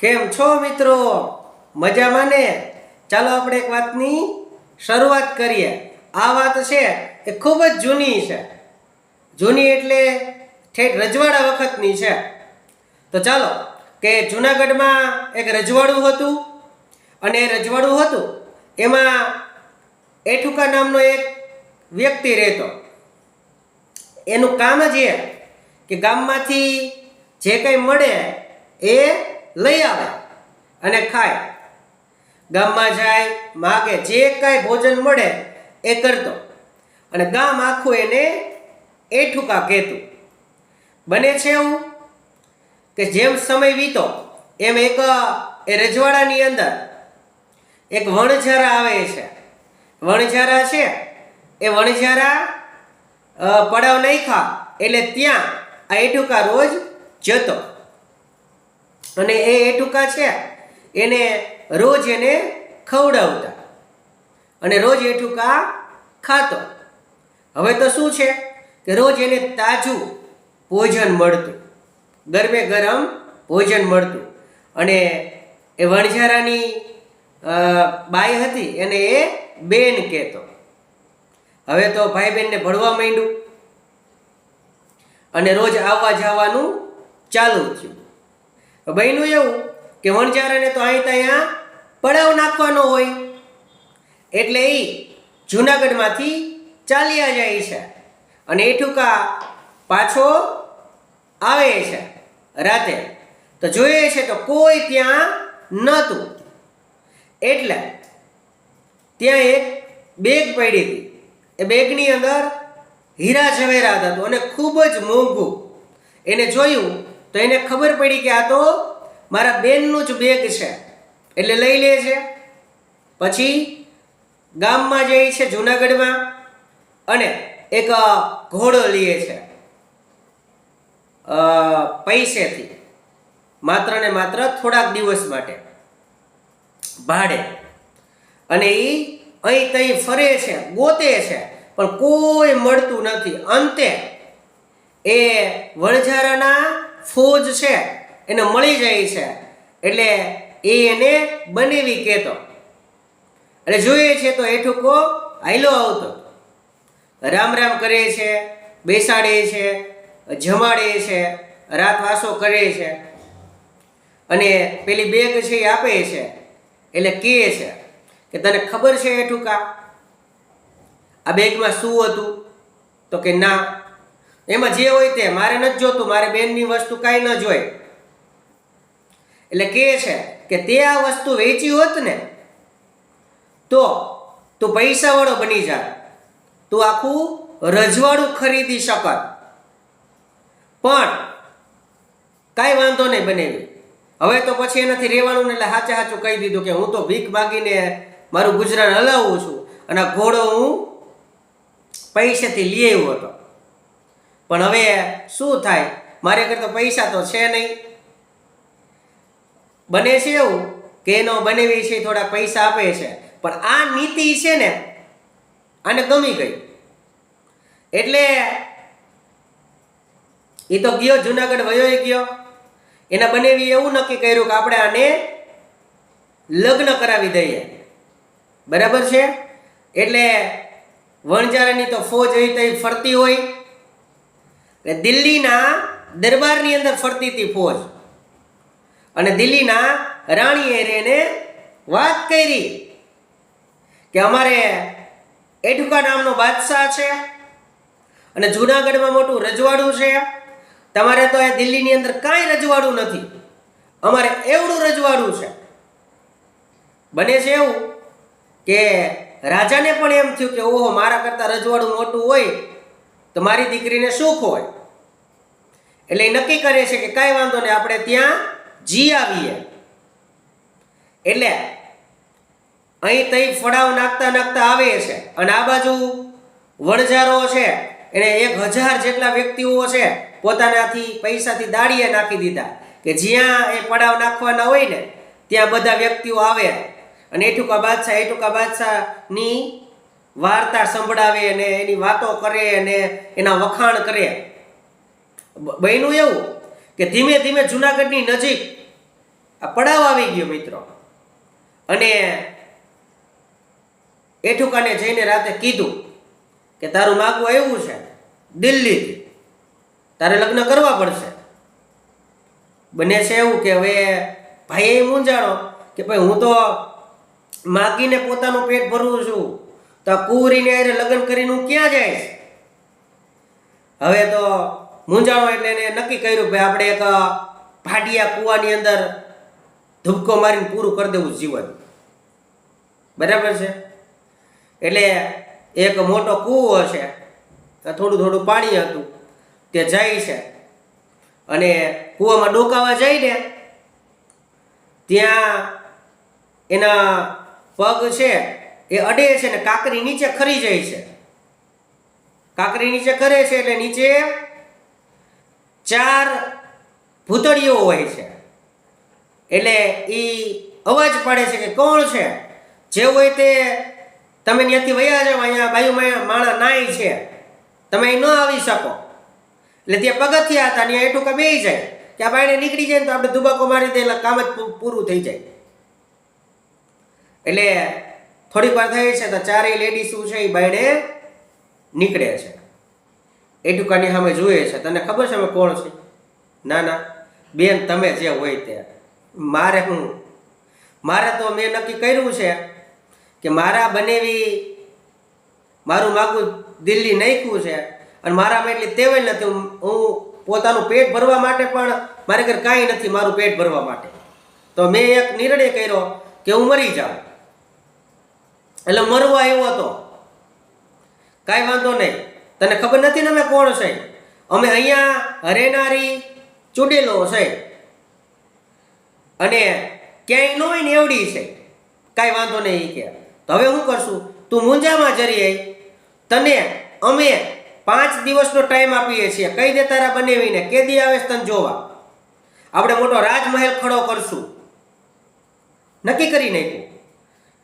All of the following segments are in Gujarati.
કેમ છો મિત્રો? મજામાં ને? ચાલો આપણે એક વાતની શરૂઆત કરીએ. આ વાત છે એ ખૂબ જ જૂની છે. જૂની એટલે ઠેઠ રજવાડા વખતની છે. તો ચાલો કે જૂનાગઢમાં એક રજવાડું હતું અને એ રજવાડું હતું એમાં એઠુકા નામનો એક વ્યક્તિ રહેતો. એનું કામ જ એ કે ગામમાંથી જે કંઈ મળે એ લઈ આવે અને ખાય. ગામમાં જાય, માગે, જે કાંઈ ભોજન મળે એ કરતો અને ગામ આખું એને એઠુકા કહેતું. બને છે એવું કે જેમ સમય વીતો, એમ એક, એ રજવાડાની અંદર એક વણઝારા આવે છે. વણઝારા છે, એ વણઝારા પડાવ ખા, એટલે ત્યાં આ એઠુકા રોજ જતો. અને એ ટૂંકા છે. એને રોજ એને ખવડાવતા. અને રોજ એઠુકા ખાતો. હવે તો શું છે? કે રોજ એને તાજું ભોજન મળતું. ગરમે ગરમ ભોજન મળતું. અને એ વણઝારાની બાઈ હતી એને એ બેન કહેતો. હવે તો ભાઈ બહેનને ભણવા માંડ્યું. અને રોજ આવવા જવાનું ચાલુ થયું. બન્યું એવું કે વણજારાને તો અહીં ત્યાં પડાવ નાખવાનો હોય. એટલે એ જુનાગઢમાંથી ચાલ્યા જાય છે. અને એ ટૂંકા પાછો આવે છે રાતે. તો જોઈએ છે તો કોઈ ત્યાં નહોતું. એટલે ત્યાં એક બેગ પડી હતી. એ બેગની અંદર હીરા ઝવેરાત હતું અને ખૂબ જ મોંઘું. એને જોયું તો એને ખબર પડી કે આ તો મારા બેનનું જ બેગ છે. એટલે લઈ લે છે પછી ગામમાં જાય છે જુનાગઢમાં અને એક ઘોડો લે છે. પૈસેથી. માત્ર ને માત્ર થોડાક દિવસ માટે. ભાડે. અને એ અહીં તહીં ફરે છે, ગોતે છે, પણ કોઈ મળતું નથી. અંતે એ વણઝારાના ફોજ છે, એને મળી જાય છે. એટલે એ એને બનેવી કહેતો. એટલે જોઈએ છે તો હેઠુકો હાઈલો આવતો. રામ રામ કરે છે, બેસાડે છે, જમાડે છે, રાત વાસો કરે છે. અને પેલી બેગ છે એ આપે છે. એટલે કહે છે કે તને ખબર છે હેઠુકા આ બેગમાં શું હતું? તો કે ના એમાં જે હોય તે મારે નથી જોતું, મારે બેનની વસ્તુ કાંઈ ન જોઈ એટલે કહે છે કે તે આ વસ્તુ વેચી હોત ને, તો તું પૈસાવાળો બની જા. તું આખું રજવાડું ખરીદી શકત. પણ કાંઈ વાંધો નહીં બનેવી. હવે તો પછી એનાથી રહેવાનું ને એટલે સાચે સાચું કહી દીધું કે હું તો ભીખ માગીને મારું ગુજરાન હલાવું છું. અને ઘોડો હું પૈસેથી લઈ આવ્યો હતો. પણ હવે શું થાય? મારે ઘરે તો પૈસા તો છે નહીં. બને છે એવું કે એનો બનેવી છે થોડા પૈસા આપે છે. પણ આ નીતિ છે ને, આને ગમી ગઈ. એટલે એ તો ગયો, જુનાગઢ વયો ગયો. એના બનેવી એવું નક્કી કર્યું કે આપણે આને લગ્ન કરાવી દઈએ. બરાબર છે? એટલે વણજારાની તો ફોજ એ તહીં ફરતી હોય એટલે દિલ્હીના દરબારની અંદર ફરતી હતી ફોજ. અને દિલ્હીના રાણીએ એને વાત કરી કે અમારે એઠુકા નામનો બાદશાહ છે અને જુનાગઢમાં મોટું રજવાડું છે. તમારે તો એ દિલ્હીની અંદર કાંઈ રજવાડું નથી. અમારે એવડું રજવાડું છે. બને છે એવું કે રાજાને પણ એમ થયું કે ઓહો, મારા કરતાં રજવાડું મોટું હોય તો મારી દીકરીને સુખ હોય. એટલે એ નક્કી કરે છે કે કાંઈ વાંધો નહીં, આપણે ત્યાં જી આવીએ. એટલે અહીં તઈ ફળાવ નાખતા નાખતા આવે છે. અને આ બાજુ વણઝારો છે, એને એક હજાર જેટલા વ્યક્તિઓ છે પોતાનાથી પૈસાથી દાળીએ નાખી દીધા. કે જ્યાં એ પડાવ નાખવાના હોય ને, ત્યાં બધા વ્યક્તિઓ આવે. અને એઠુકા બાદશાહ, એઠુકા બાદશાહની વાર્તા સંભળાવે અને એની વાતો કરે અને એના વખાણ કરે. બન્યું એવું કે ધીમે ધીમે જુનાગઢની નજીક આ પડાવ આવી ગયો મિત્રો. અને એઠુકાને જઈને રાતે કીધું કે તારું માગવું આવ્યું છે, દિલ્હીથી. તારે લગ્ન કરવા પડશે. બને છે એવું કે હવે ભાઈએ મૂંઝાણો કે ભાઈ હું તો માગીને પોતાનું પેટ ભરવું છું, તો આ કુંવરીને હારે લગ્ન કરીને હું ક્યાં જઈશ? હવે તો મૂંઝાણો એટલે એને નક્કી કર્યું ભાઈ આપણે એક ભાડિયા કૂવાની અંદર ધુબકો મારીને પૂરું કરી દેવું જીવન. બરાબર છે? એટલે એક મોટો કૂવો છે થોડું થોડું પાણી હતું, તે જાય છે. અને કૂવામાં ડોકાવા જઈને ત્યાં એના પગ છે, એ અડે છે ને કાકરી નીચે ખરી જાય છે. કાકરી નીચે ખરે છે એટલે નીચે ચાર ભૂતળીઓ હોય છે. એટલે એ અવાજ પાડે છે કે કોણ છે? જે હોય તે તમે ત્યાંથી વયા જાઓ, અહીંયા બાયુ માણા નાય છે. તમે ન આવી શકો. એટલે ત્યાં પગથિયા હતા ત્યાં એઠું બે જાય. કે આ બાયણે નીકળી જાય ને તો આપણે દુબાકો મારી દે, એટલે કામ જ પૂરું થઈ જાય. એટલે થોડીક વાર થઈ છે તો ચારેય લેડીઝ શું છે એ બાયણે નીકળે છે. એટુકાની સામે જોઈએ છે. તને ખબર છે અમે કોણ છે? ના ના. બેન, તમે જે હોય તે. મારે હું? મારે તો મેં નક્કી કર્યું છે કે મારા બનેવી મારું માગું દિલ્હી નાખ્યું છે અને મારામાં એટલી તેવેલ નથી. હું હું પોતાનું પેટ ભરવા માટે પણ મારે ઘર કાંઈ નથી મારું પેટ ભરવા માટે. તો મેં એક નિર્ણય કર્યો કે હું મરી જાઉં. એટલે મરવા આવ્યો હતો કાંઈ વાંધો નહીં. તને ખબર નથી ને અમે કોણ છે અમે અહીંયા રહેનારી ચૂડેલો છે અને ક્યાંય ન હોય ને એવડી છે કાંઈ વાંધો નહીં કે. તો હવે શું કરશું? તું મુંજામાં જરી તને અમે પાંચ દિવસનો ટાઈમ આપીએ છીએ. કઈ દે તારા બનાવીને. કેદી આવે તને જોવા? આપણે મોટો રાજમહેલ ખડો કરશું. નક્કી કરી નાખ્યું.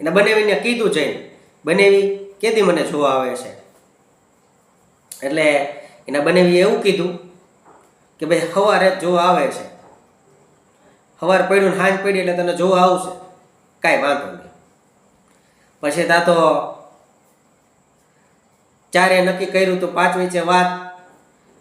એને બનાવીને કીધું જઈને. બનેવી કેદી મને જોવા આવે છે? એટલે એના બનેવીએ એવું કીધું કે ભાઈ સવારે જોવા આવે છે સવાર પડ્યું ને હાંજ પડી એટલે તને જોવા આવશે, કાંઈ વાંધો નહીં. પછી તા તો ચારે નક્કી કર્યું તો પાંચ વચ્ચે વાત,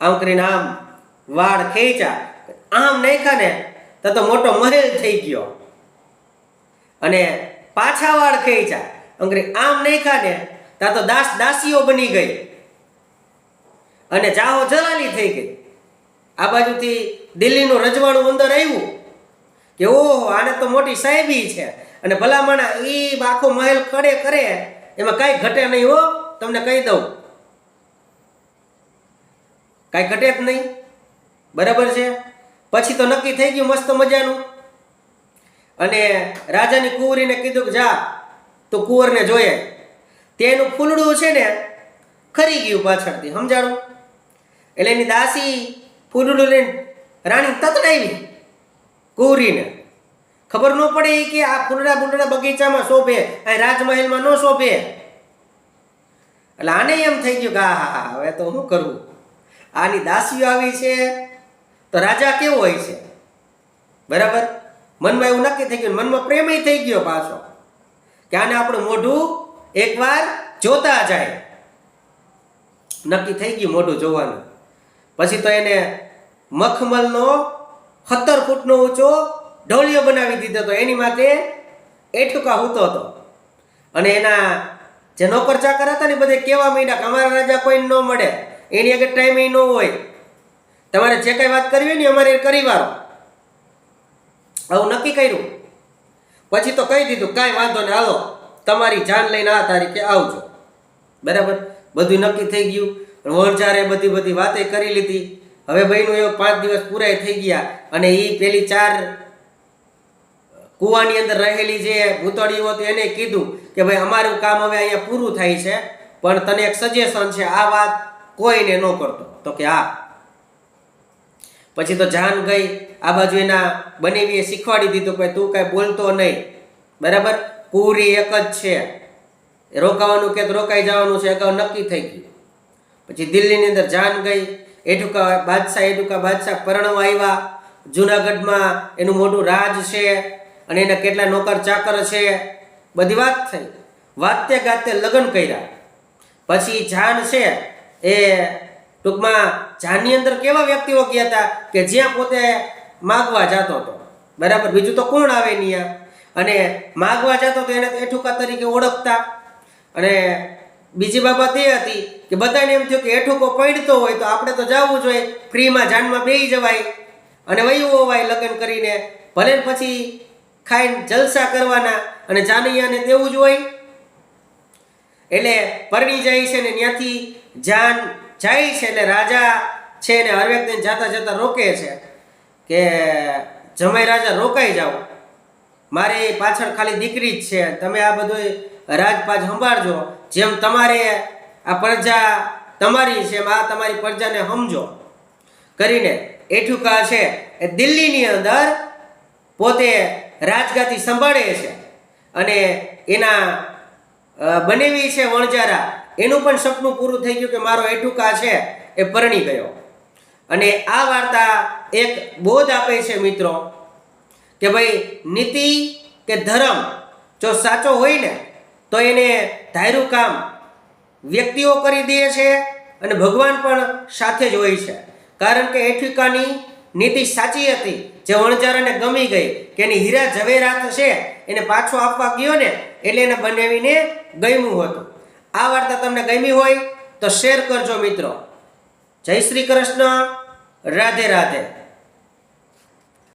આમ કરીને આમ વાળ ખેંચા આમ નાખ્યા ને, તો તો મોટો મહેલ થઈ ગયો. અને પાછા વાળ ખેંચા કરી આમ નાખ્યા ને, તા તો દાસ દાસીઓ બની ગઈ. અને ચાહો જલાલી થઈ ગઈ. આ બાજુથી દિલ્હીનું રજવાડું અંદર આવ્યું કે, ઓહો, આને તો મોટી સાહેબી છે. અને ભલામણા એ આખો મહેલ કરે કરે, એમાં કાંઈ ઘટે નહીં હો, તમને કહી દઉં. કાંઈ ઘટે જ નહીં. બરાબર છે? પછી તો નક્કી થઈ ગયું મસ્ત મજાનું. અને રાજાની કુંવરીને કીધું કે, જા, તો કુંવરને જોઈએ તેનું ફૂલડું છે ને, ખરી ગયું પાછળથી, સમજાણું? એટલે એની દાસી ફૂલડું લઈને રાણી તતડાવી કુરીને ખબર ન પડે કે આ ફૂલડા બુલડા બગીચામાં શોભે, આ રાજમહેલમાં ન શોભે. એટલે આને એમ થઈ ગયું કે હા હવે તો શું કરવું આની દાસીઓ આવી છે તો રાજા કેવો હોય છે? બરાબર? મનમાં એવું નક્કી થઈ ગયું, મનમાં પ્રેમય થઈ ગયો પાછો કે આને આપણું મોઢું એકવાર જોતા જાય. નક્કી થઈ ગયું મોઢું જોવાનું. પછી તો એને મખમલનો સત્તર ફૂટનો ઊંચો ઢોલિયો બનાવી દીધો હતો. એની માથે એઠુકા હૂતો હતો. અને એના જે નોકર ચાકર હતા ને બધે કેવા માંડ્યા કે અમારા રાજા કોઈ ન મળે. એની આગળ ટાઈમ ન હોય. તમારે જે કાંઈ વાત કરવી ને અમારે કરી વાળો. આવું નક્કી કર્યું. પછી તો કહી દીધું, કાંઈ વાંધો ને હાલો, તમારી જાન લઈને આ તારીખે આવજો. બરાબર? બધું નક્કી થઈ ગયું. વણઝારે બધી બધી વાતે કરી લીધી, હવે ભાઈનું એવો પાંચ દિવસ પૂરાય થઈ ગયા અને એ પેલી ચાર કૂવાની અંદર રહેલી જે ભૂતળીઓ હતી એને કીધું કે ભાઈ અમારું કામ હવે અહીંયા પૂરું થાય છે, પણ તને એક સજેશન છે, આ વાત કોઈને ન કરતો. તો કે હા. પછી તો જાન ગઈ, આ બાજુ એના બનેવીએ શીખવાડી દીધું કે તું કાંઈ બોલતો નહીં. બરાબર? પૂરી એક જ છે. રોકાવાનું કે રોકાઈ જવાનું છે અગાઉ નક્કી થઈ ગયું. પછી દિલ્હીની અંદર જાન ગઈ. એટુકા બાદશાહ એટુકા બાદશાહ પરણવા આવ્યા. જુનાગઢમાં એનું મોટું રાજ છે અને એના કેટલા નોકર ચાકર છે, બધી વાત થઈ. વાતે ગાતે લગ્ન કર્યા. પછી જાન છે એ ટૂંકમાં જાનની અંદર કેવા વ્યક્તિઓ ગયા હતા કે જ્યાં પોતે માગવા જતો હતો. બરાબર? બીજું તો કોણ આવે ત્યાં અને માગવા જતો તો એને એઠુકા તરીકે ઓળખતા. અને બીજી બાબત એ હતી કે બધાને એમ થયું કે એઠુકો પડતો હોય તો આપણે તો જવું જોઈએ, ફ્રીમાં જાનમાં બેસી જવાય. અને વયું હોવાય લગ્ન કરીને, ભલે પછી ખાઈને જલસા કરવાના અને જાનૈયાને તેવું જ હોય. એટલે પરણી જાય છે ને ત્યાંથી જાન જાય છે એટલે રાજા છે ને હર વ્યક્તિને જાતા જતા રોકે છે કે જમાઈ રાજા રોકાઈ જાઓ. મારી પાછળ ખાલી દીકરી જ છે. તમે આ બધું રાજપાજ સંભાળજો. જેમ તમારે આ પ્રજા તમારી છે આ તમારી પ્રજાને સમજો. કરીને એઠુકા છે એ દિલ્હીની અંદર પોતે રાજગાદી સંભાળે છે. અને એના બનેવી છે વણજારા એનું પણ સપનું પૂરું થઈ ગયું કે મારો એઠુકા છે એ પરણી ગયો. અને આ વાર્તા એક બોધ આપે છે મિત્રો, કે ભાઈ નીતિ કે ધર્મ જો સાચો હોય ને તો એને ધાર્યું કામ વ્યક્તિઓ કરી દે છે અને ભગવાન પણ સાથે જ હોય છે. કારણ કે એઠિકાની નીતિ સાચી હતી. જે વણજારાને ગમી ગઈ કે એની હીરા ઝવેરાત છે, એને પાછો આપવા ગયો ને, એટલે એને બનાવીને ગમ્યું હતું. આ વાર્તા તમને ગમી હોય તો શેર કરજો મિત્રો. જય શ્રી કૃષ્ણ. રાધે રાધે.